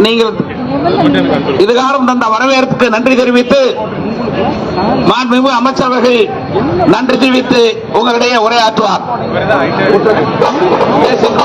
நீங்கள் இதுகாரம் தந்த வரவேற்புக்கு நன்றி தெரிவித்து மாண்புமிகு அமைச்சர்கள் நன்றி தெரிவித்து உங்களிடையே உரையாற்றுவார். பேசுங்க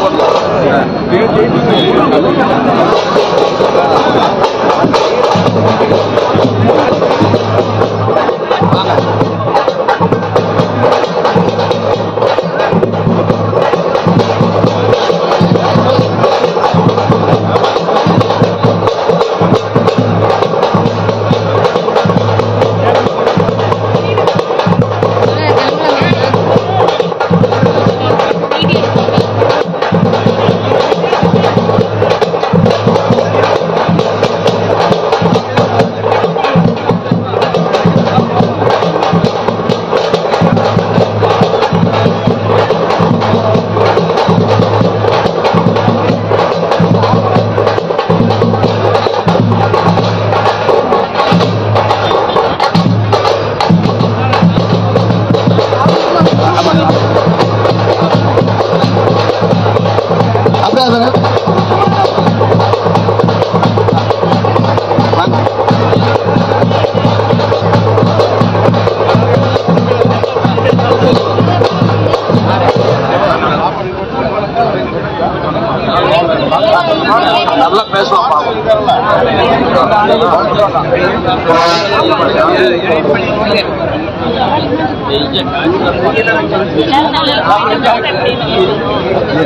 நல்லா பேசுவான்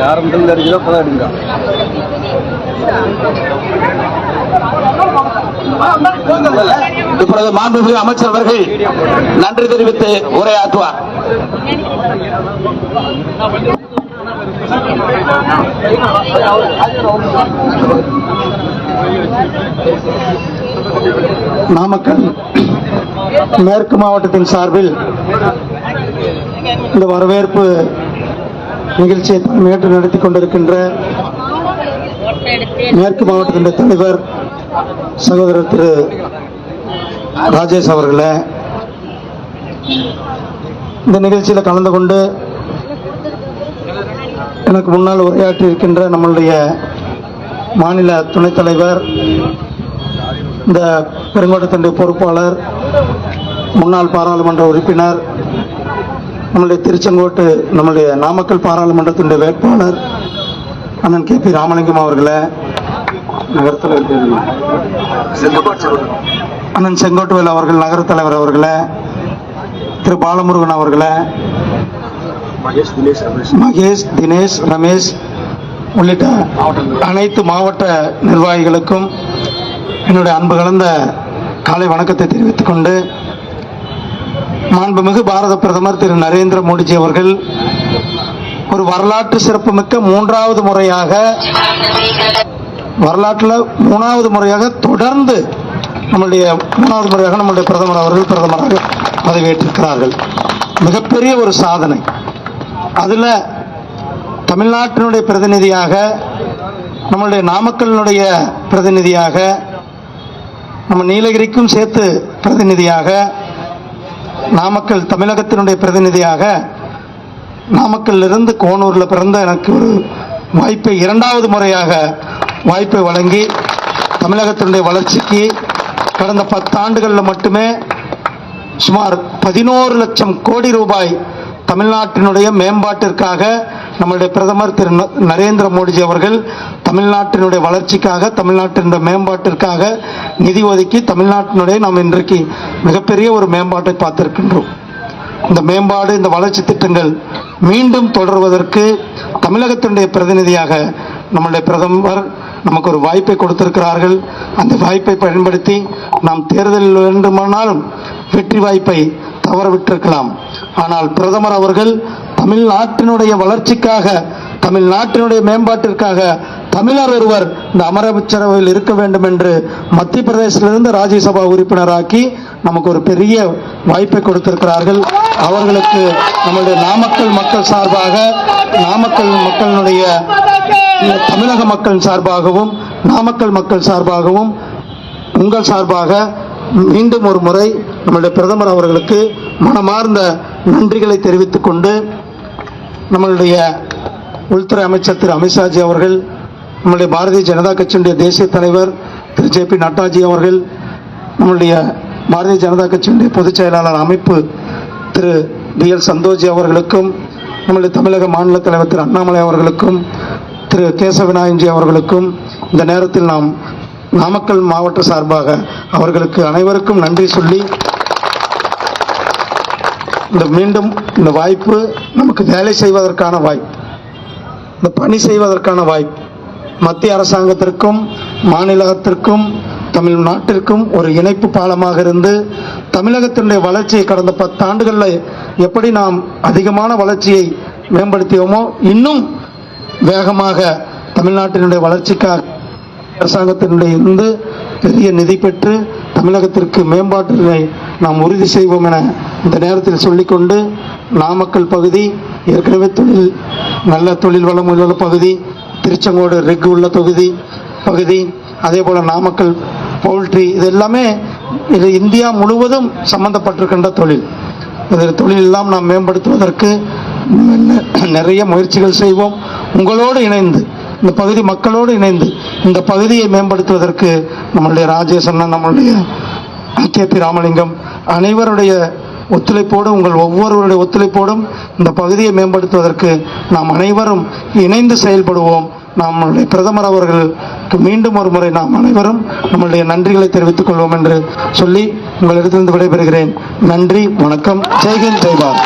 ஆரம்பத்தில் இருக்கிற படம் எடுங்க இப்பொழுது மாண்புமிகு அமைச்சர் அவர்கள் நன்றி தெரிவித்து உரையாற்றுவார். நாமக்கல் மேற்கு மாவட்டத்தின் சார்பில் இந்த வரவேற்பு நிகழ்ச்சியை தலைமையேற்று நடத்தி கொண்டிருக்கின்ற மேற்கு மாவட்டத்தின் தலைவர் சகோதரர் திரு ராஜேஷ் அவர்களே இந்த நிகழ்ச்சியில் கலந்து கொண்டு எனக்கு முன்னால் உரையாற்றி இருக்கின்ற நம்மளுடைய மாநில துணைத் தலைவர் இந்த பெருங்கோட்டத்தினுடைய பொறுப்பாளர் முன்னாள் பாராளுமன்ற உறுப்பினர் நம்முடைய திருச்செங்கோட்டு நம்மளுடைய நாமக்கல் பாராளுமன்றத்தினுடைய வேட்பாளர் அண்ணன் கே பி ராமலிங்கம் அவர்களை. நகரத்தில் அண்ணன் செங்கோட்டுவேல் அவர்கள் நகரத் தலைவர் அவர்களை. திரு. பாலமுருகன் அவர்களை. மகேஷ் தினேஷ் ரமேஷ். உள்ளிட்ட அனைத்து மாவட்ட நிர்வாகிகளுக்கும் என்னுடைய அன்பு கலந்த காலை வணக்கத்தை தெரிவித்துக் கொண்டு மாண்புமிகு பாரத பிரதமர் திரு நரேந்திர மோடிஜி அவர்கள் ஒரு வரலாற்று சிறப்புமிக்க மூன்றாவது முறையாக வரலாற்றில் மூணாவது முறையாக தொடர்ந்து நம்முடைய மூணாவது முறையாக நம்முடைய பிரதமர் அவர்கள் பிரதமராக பதவியேற்றிருக்கிறார்கள். மிகப்பெரிய ஒரு சாதனை. அதில் தமிழ்நாட்டினுடைய பிரதிநிதியாக நம்மளுடைய நாமக்கலினுடைய பிரதிநிதியாக நம்ம நீலகிரிக்கும் சேர்த்து பிரதிநிதியாக நாமக்கல் தமிழகத்தினுடைய பிரதிநிதியாக நாமக்கல்லிருந்து கோனூரில் பிறந்த எனக்கு ஒரு வாய்ப்பை இரண்டாவது முறையாக வாய்ப்பை வழங்கி தமிழகத்தினுடைய வளர்ச்சிக்கு கடந்த பத்தாண்டுகளில் மட்டுமே சுமார் பதினோரு லட்சம் கோடி ரூபாய் தமிழ்நாட்டினுடைய மேம்பாட்டிற்காக நம்முடைய பிரதமர் திரு நரேந்திர மோடிஜி அவர்கள் தமிழ்நாட்டினுடைய வளர்ச்சிக்காக தமிழ்நாட்டினுடைய மேம்பாட்டிற்காக நிதி ஒதுக்கி தமிழ்நாட்டினுடைய நாம் இன்றைக்கு மிகப்பெரிய ஒரு மேம்பாட்டை பார்த்திருக்கின்றோம். இந்த மேம்பாடு இந்த வளர்ச்சி திட்டங்கள் மீண்டும் தொடர்வதற்கு தமிழகத்தினுடைய பிரதிநிதியாக நம்முடைய பிரதமர் நமக்கு ஒரு வாய்ப்பை கொடுத்திருக்கிறார்கள். அந்த வாய்ப்பை பயன்படுத்தி நாம் தேர்தலில் வேண்டுமானாலும் வெற்றி வாய்ப்பை தவறவிட்டிருக்கலாம். ஆனால் பிரதமர் அவர்கள் தமிழ்நாட்டினுடைய வளர்ச்சிக்காக தமிழ்நாட்டினுடைய மேம்பாட்டிற்காக தமிழர் ஒருவர் இந்த அமரச்சரவையில் இருக்க வேண்டும் என்று மத்திய பிரதேசத்திலிருந்து ராஜ்யசபா உறுப்பினராக்கி நமக்கு ஒரு பெரிய வாய்ப்பை கொடுத்திருக்கிறார்கள். அவர்களுக்கு நம்முடைய நாமக்கல் மக்கள் சார்பாக நாமக்கல் மக்களினுடைய இந்த தமிழக மக்கள் சார்பாகவும் நாமக்கல் மக்கள் சார்பாகவும் உங்கள் சார்பாக மீண்டும் ஒரு முறை நம்மளுடைய பிரதமர் அவர்களுக்கு மனமார்ந்த நன்றிகளை தெரிவித்துக் கொண்டு நம்மளுடைய உள்துறை அமைச்சர் திரு அமித்ஷாஜி அவர்கள் நம்முடைய பாரதிய ஜனதா கட்சியினுடைய தேசிய தலைவர் திரு ஜே பி நட்டாஜி அவர்கள் நம்முடைய பாரதிய ஜனதா கட்சியினுடைய பொதுச் செயலாளர் அமைப்பு திரு டி எல் சந்தோஷி அவர்களுக்கும் நம்முடைய தமிழக மாநில தலைவர் திரு அண்ணாமலை அவர்களுக்கும் திரு கேசவநாயன்ஜி அவர்களுக்கும் இந்த நேரத்தில் நாம் நாமக்கல் மாவட்ட சார்பாக அவர்களுக்கு அனைவருக்கும் நன்றி சொல்லி இந்த மீண்டும் இந்த வாய்ப்பு நமக்கு வேலை செய்வதற்கான வாய்ப்பு இந்த பணி செய்வதற்கான வாய்ப்பு மத்திய அரசாங்கத்திற்கும் மாநிலத்திற்கும் தமிழ்நாட்டிற்கும் ஒரு இணைப்பு பாலமாக இருந்து தமிழகத்தினுடைய வளர்ச்சியை கடந்த பத்தாண்டுகளில் எப்படி நாம் அதிகமான வளர்ச்சியை மேம்படுத்தியோமோ இன்னும் வேகமாக தமிழ்நாட்டினுடைய வளர்ச்சிக்காக அரசாங்கத்தினுடைய இருந்து பெரிய நிதி பெற்று தமிழகத்திற்கு மேம்பாட்டினை நாம் உறுதி செய்வோம் என இந்த நேரத்தில் சொல்லிக்கொண்டு நாமக்கல் பகுதி ஏற்கனவே தொழில் நல்ல தொழில் வளம் உள்ள பகுதி திருச்செங்கோடு ரெக் உள்ள தொகுதி பகுதி அதே போல் நாமக்கல் பவுல்ட்ரி இது எல்லாமே இது இந்தியா முழுவதும் சம்பந்தப்பட்டிருக்கின்ற தொழில். இந்த தொழில் எல்லாம் நாம் மேம்படுத்துவதற்கு நிறைய முயற்சிகள் செய்வோம். உங்களோடு இணைந்து இந்த பகுதி மக்களோடு இணைந்து இந்த பகுதியை மேம்படுத்துவதற்கு நம்மளுடைய ராஜேஷ் அண்ணன் நம்மளுடைய கே பி ராமலிங்கம் அனைவருடைய ஒத்துழைப்போடும் உங்கள் ஒவ்வொருவருடைய ஒத்துழைப்போடும் இந்த பகுதியை மேம்படுத்துவதற்கு நாம் அனைவரும் இணைந்து செயல்படுவோம். நம்முடைய பிரதமர் அவர்களுக்கு மீண்டும் ஒரு முறை நாம் அனைவரும் நம்மளுடைய நன்றிகளை தெரிவித்துக் கொள்வோம் என்று சொல்லி உங்களிடத்திலிருந்து விடைபெறுகிறேன். நன்றி வணக்கம். ஜெய்ஹிந்த் ஜெய்பாத்.